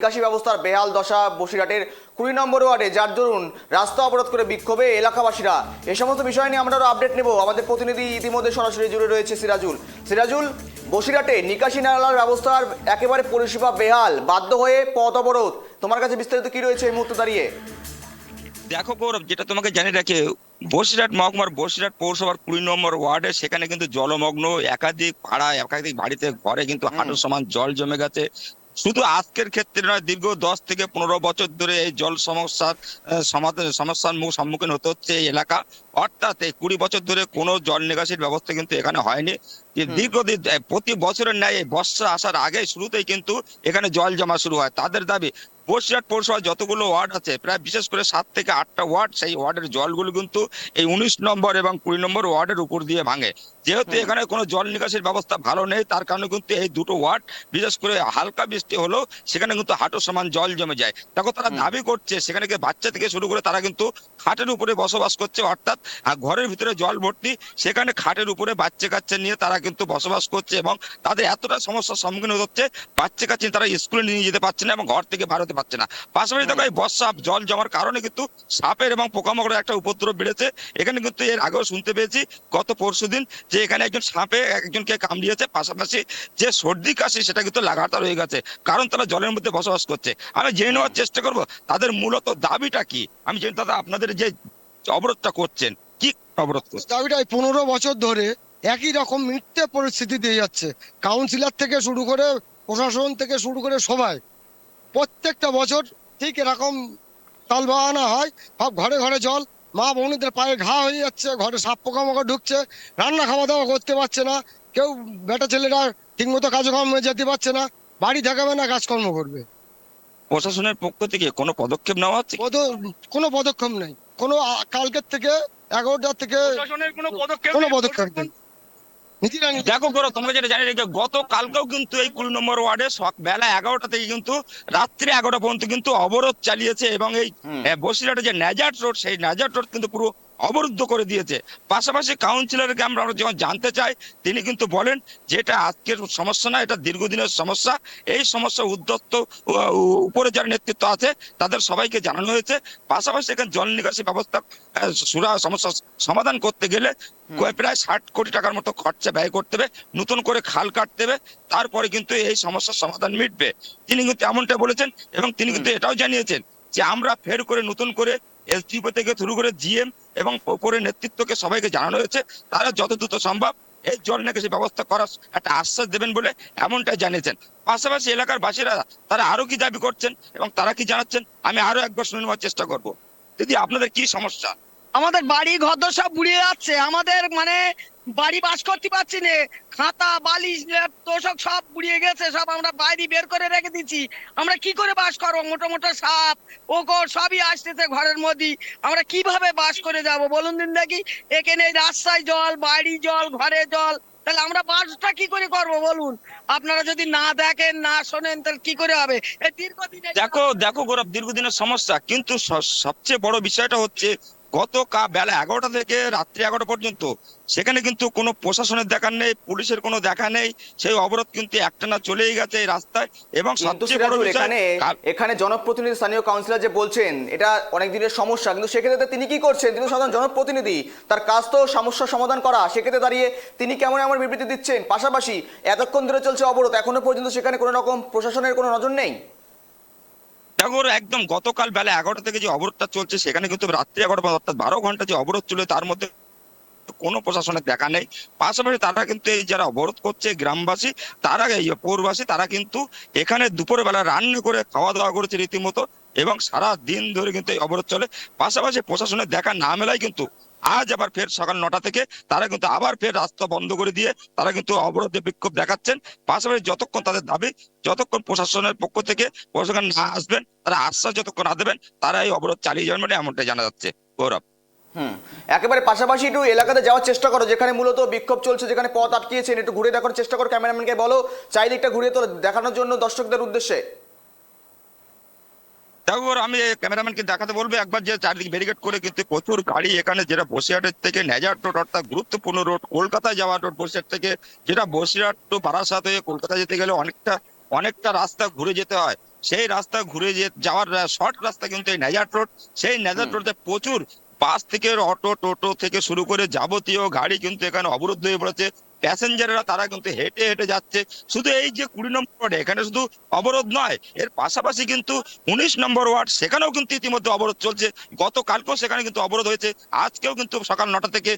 নিকাশি ব্যবস্থার বেহাল দশা বসিরহাটের কুড়ি নম্বর ওয়ার্ডে। যার দরুন রাস্তা অবরোধ করে বিক্ষোভে এলাকাবাসীরা। এ সমস্ত বিষয় নিয়ে আমরা আপডেট নেব। আমাদের প্রতিনিধি ইতিমধ্যে সরাসরি জুড়ে রয়েছে সিরাজুল। সিরাজুল বসিরহাটে নিকাশি নালার ব্যবস্থার একেবারে পরিষেবা বেহাল বাধ্য হয়ে পথ অবরোধ। তোমার কাছে বিস্তারিত কি রয়েছে এই মুহূর্তে দাঁড়িয়ে? দেখো গৌরব যেটা তোমাকে জানিয়ে রাখে বসিরহাট মহকুমার বসিরহাট পৌরসভার কুড়ি নম্বর ওয়ার্ডে সেখানে কিন্তু জলমগ্ন একাধিক পাড়া একাধিক বাড়িতে ঘরে কিন্তু হাঁটু সমান জল জমে গেছে। শুধু আজকের ক্ষেত্রে নয় দীর্ঘ দশ থেকে পনেরো বছর ধরে এই জল সমস্যার সমাধান সমস্যার মুখ সম্মুখীন হতে হচ্ছে এই এলাকা। অর্থাৎ এই কুড়ি বছর ধরে কোনো জল নিকাশির ব্যবস্থা কিন্তু এখানে হয়নি। দীর্ঘদিন প্রতি বছরের ন্যায় বর্ষা আসার আগে শুরুতেই কিন্তু এখানে জল জমা শুরু হয়। তাদের দাবি বসিরহাট পৌরসভায় যতগুলো ওয়ার্ড আছে প্রায় বিশেষ করে সাত থেকে আটটা ওয়ার্ড সেই ওয়ার্ডের জলগুলো কিন্তু এই উনিশ নম্বর এবং কুড়ি নম্বর ওয়ার্ডের উপর দিয়ে ভাঙে। যেহেতু এখানে কোনো জল নিকাশির ব্যবস্থা ভালো নেই তার কারণে কিন্তু এই দুটো ওয়ার্ড বিশেষ করে হালকা বৃষ্টি হলেও সেখানে কিন্তু হাঁটু সমান জল জমে যায়। দেখো তারা দাবি করছে সেখানে বাচ্চা থেকে শুরু করে তারা কিন্তু খাটের উপরে বসবাস করছে অর্থাৎ ঘরের ভিতরে জল ভর্তি সেখানে খাটের উপরে বাচ্চা কাচ্চা নিয়ে তারা কিন্তু বসবাস করছে এবং তাদের এতটা সমস্যার সম্মুখীন হতে হচ্ছে বাচ্চা কাচ্চা তারা স্কুলে নিয়ে যেতে পারছে না এবং ঘর থেকে বার পারছে না। পাশাপাশি দেখো এই বর্ষা, জল জমার কারণে কিন্তু সাপের এবং পোকামাকড়ের একটা উপদ্রব বেড়েছে। এখানে কিন্তু এর আগেও শুনতে পেয়েছি গত পরশুদিন যে এখানে একজন সাপে একজনকে কামড়িয়েছে। পাশাপাশি যে সর্দি, কাশি সেটা কিন্তু লাগাতার হয়ে গেছে, কারণ তারা জলের মধ্যে বসবাস করছে। আমি জেনে নেওয়ার চেষ্টা করব, তাদের মূলত দাবিটা কি? আমি জেনে দাদা, আপনাদের যে অবরোধটা করছেন, কি অবরোধ করছেন? দাবিটা পনেরো বছর ধরে একই রকম মিথ্যে পরিস্থিতি দিয়ে যাচ্ছে। কাউন্সিলর থেকে শুরু করে, প্রশাসন থেকে শুরু করে সবাই। প্রত্যেকটা বছর ঠিক এরকম তাল বাহানা হয় সব ঘরে ঘরে জল। মা বোনদের পায়ে ঘা হয়ে যাচ্ছে ঘরে সাপ পোকামাকড় ঢুকছে রান্না খাওয়া দাওয়া করতে পারছে না কেউ বেটা ছেলেরা ঠিকমতো কাজকর্মে যেতে পারছে না বাড়ি থাকাবে না কাজকর্ম করবে। প্রশাসনের পক্ষ থেকে কোনো পদক্ষেপ নেওয়া হচ্ছে কোনো পদক্ষেপ নেই। কোনো কালকের থেকে এগারোটা থেকে কোনো পদক্ষেপ কোনো পদক্ষেপ নেই। দেখো করো তোমরা যেটা জানি রেখে গত কালকেও কিন্তু এই কুড়ি নম্বর ওয়ার্ডে সক- বেলা এগারোটা থেকে কিন্তু রাত্রি এগারোটা পর্যন্ত কিন্তু অবরোধ চালিয়েছে এবং এই। বসিরহাটে যে ন্যাজাট রোড সেই ন্যাজাট রোড কিন্তু পুরো অবরুদ্ধ করে দিয়েছে। পাশাপাশি কাউন্সিলরকে আমরা যখন জানতে চাই তিনি কিন্তু বলেন যে এটা আজকের সমস্যা না এটা দীর্ঘদিনের সমস্যা। এই সমস্যা উদ্যত্ত উপরে যারা নেতৃত্ব আছে তাদের সবাইকে জানানো হয়েছে। পাশাপাশি এখানে জল নিকাশি ব্যবস্থা সুরা সমস্যা সমাধান করতে গেলে প্রায় ষাট কোটি টাকার মতো খরচা ব্যয় করতে হবে নতুন করে খাল কাটতে হবে তারপরে কিন্তু এই সমস্যার সমাধান মিটবে। তিনি কিন্তু এমনটা বলেছেন এবং তিনি কিন্তু এটাও জানিয়েছেন যে আমরা ফের করে নতুন করে এসডিপি থেকে শুরু করে জিএম এবং উপরের নেতৃত্বকে সবাইকে জানানো হয়েছে, তারা যত দ্রুত সম্ভব এই জল নিকাশি ব্যবস্থা করার একটা আশ্বাস দেবেন বলে এমনটাই জানিয়েছেন। পাশাপাশি এলাকার বাসীরা, তারা আরও কি দাবি করছেন এবং তারা কি জানাচ্ছেন, আমি আরও একবার শুনে নেওয়ার চেষ্টা করব। দিদি, আপনাদের কি সমস্যা? আমাদের বাড়ি ঘর সব বুড়িয়ে যাচ্ছে। আমাদের মানে বাড়ি বাস করতে পারছি না। খাতা, বালিশ তোষক সব বুড়িয়ে গেছে। সব আমরা বাইরে বের করে রেখে দিচ্ছি। আমরা কি করে বাস করব? মোটো মোটো সাপ ওকর সবই আসতেছে ঘরের মধ্যে। আমরা কীভাবে বাস করে যাব? বলুন দিন দেখি। এখানে রাস্তায় জল, বাড়ি জল, ঘরে জল। তাহলে আমরা বাসটা কি করে করব বলুন? আপনারা যদি না দেখেন, না শোনেন, তাহলে কি করে হবে? দীর্ঘদিন দেখো দেখো গৌরব, দীর্ঘদিনের সমস্যা। কিন্তু সবচেয়ে বড় বিষয়টা হচ্ছে গত কা বেলা এগারোটা থেকে রাত্রি এগারোটা পর্যন্ত সেখানে কিন্তু কোনো প্রশাসনের দেখা নেই পুলিশের কোনো দেখা নেই। সেই অবরোধ কিন্তু একটানা চলেই গেছে এই রাস্তায়। এবং এখানে এখানে জনপ্রতিনিধি স্থানীয় কাউন্সিলর যে বলছেন এটা অনেক দিনের সমস্যা। কিন্তু সেক্ষেত্রে তিনি কি করছেন? তিনি সাধারণ জনপ্রতিনিধি। তার কাজ তো সমস্যার সমাধান করা। সেক্ষেত্রে দাঁড়িয়ে তিনি কেমন এমন বিবৃতি দিচ্ছেন? পাশাপাশি এতক্ষণ ধরে চলছে অবরোধ। এখনও পর্যন্ত সেখানে কোনো রকম প্রশাসনের কোনো নজর নেই? দেখো একদম গতকাল বেলা এগারোটা থেকে যে অবরোধটা চলছে, সেখানে কিন্তু রাত্রি এগারোটা অর্থাৎ বারো ঘণ্টা যে অবরোধ চলে তার মধ্যে কোনো প্রশাসনের দেখা নেই। পাশাপাশি তারা কিন্তু এই যারা অবরোধ করছে গ্রামবাসী, তারা এই পৌরবাসী, তারা কিন্তু এখানে দুপুরে বেলা রান্না করে খাওয়া দাওয়া করেছে রীতিমতো এবং সারা দিন ধরে কিন্তু এই অবরোধ চলে। পাশাপাশি প্রশাসনের দেখা না মেলায় কিন্তু আজ আবার ফের সকাল নটা থেকে তারা কিন্তু আবার ফের রাস্তা বন্ধ করে দিয়ে তারা কিন্তু অবরোধে বিক্ষোভ দেখাচ্ছেন। পাশাপাশি যতক্ষণ তাদের দাবি, যতক্ষণ প্রশাসনের পক্ষ থেকে প্রশাসন না আসবেন, তারা আশ্বাস যতক্ষণ না দেবেন, তারা এই অবরোধ চালিয়ে যাবেন বলে এমনটাই জানা যাচ্ছে। গৌরব। হুম, একেবারে পাশাপাশি একটু এলাকাতে যাওয়ার চেষ্টা করো, যেখানে মূলত বিক্ষোভ চলছে, যেখানে পথ আটকিয়েছেন, একটু ঘুরে দেখার চেষ্টা করো, ক্যামেরাম্যানকে বলো, চারিদিকটা ঘুরিয়ে তো দেখানোর জন্য দর্শকদের উদ্দেশ্যে। গৌরব, আমি ক্যামেরাম্যানকে দেখাতে বলব একবার যে চারিদিকে ব্যারিকেড করে কিন্তু প্রচুর গাড়ি এখানে যেটা বসিরহাটের থেকে নেজার রোড অর্থাৎ গুরুত্বপূর্ণ রোড কলকাতায় যাওয়ার রোড বসিরহাট থেকে যেটা বসিরহাট টু বারাসাত হয়ে কলকাতা যেতে গেলে অনেকটা অনেকটা রাস্তা ঘুরে যেতে হয়। সেই রাস্তা ঘুরে যে যাওয়ার শর্ট রাস্তা কিন্তু এই নেজার রোড সেই নেজার রোডে প্রচুর বাস থেকে অটো টোটো থেকে শুরু করে যাবতীয় গাড়ি কিন্তু এখানে অবরুদ্ধ হয়ে পড়েছে। প্যাসেঞ্জাররা তারা কিন্তু হেঁটে হেঁটে যাচ্ছে। শুধু এই যে কুড়ি নম্বর ওয়ার্ডে, এখানে শুধু অবরোধ নয়, এর পাশাপাশি কিন্তু উনিশ নম্বর ওয়ার্ড, সেখানেও কিন্তু ইতিমধ্যে অবরোধ চলছে। গতকালকেও সেখানে কিন্তু অবরোধ হয়েছে। আজকেও কিন্তু সকাল নটা থেকে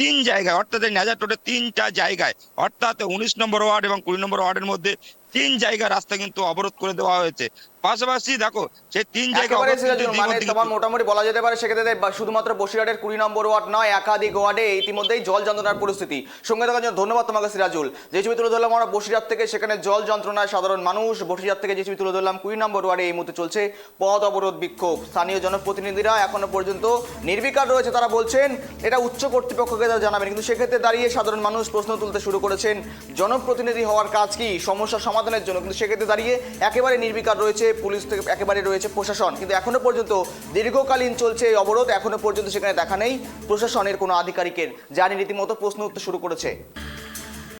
তিন জায়গায়, অর্থাৎ এই নেজার রোডের তিনটা জায়গায়, অর্থাৎ উনিশ নম্বর ওয়ার্ড এবং কুড়ি নম্বর ওয়ার্ডের মধ্যে তিন জায়গা রাস্তা কিন্তু অবরোধ করে দেওয়া হয়েছে। পাশাপাশি দেখো সেই তিন জায়গা একেবারে অবরোধ সিরাজুল কিন্তু মানে তোমার মোটামুটি বলা যেতে পারে সেক্ষেত্রে শুধুমাত্র বসিরহাটের কুড়ি নম্বর ওয়ার্ড নয় একাধিক ওয়ার্ডে ইতিমধ্যেই জল যন্ত্রণার পরিস্থিতি। সঙ্গে থাকার জন্য ধন্যবাদ তোমাকে সিরাজুল। যে ছবি তুলে ধরলাম আমরা বসিরহাট থেকে সেখানে জল যন্ত্রণায় সাধারণ মানুষ। বসিরহাট থেকে যে ছবি তুলে ধরলাম কুড়ি নম্বর ওয়ার্ডে এই মুহূর্তে চলছে পথ অবরোধ বিক্ষোভ। স্থানীয় জনপ্রতিনিধিরা এখনও পর্যন্ত নির্বিকার রয়েছে তারা বলছেন এটা উচ্চ কর্তৃপক্ষকে তারা জানাবেন। কিন্তু সেক্ষেত্রে দাঁড়িয়ে সাধারণ মানুষ প্রশ্ন তুলতে শুরু করেছেন জনপ্রতিনিধি হওয়ার কাজ কি? সমস্যা সমাধানের জন্য। কিন্তু সেক্ষেত্রে দাঁড়িয়ে একেবারে নির্বিকার রয়েছে পুলিশ থেকে একেবারে রয়েছে প্রশাসন। কিন্তু এখনও পর্যন্ত দীর্ঘকালীন চলছে এই অবরোধ। এখনও পর্যন্ত সেখানে দেখা নেই প্রশাসনের কোনো আধিকারিকের। যা রীতিমতো প্রশ্ন উত্তর শুরু করেছে।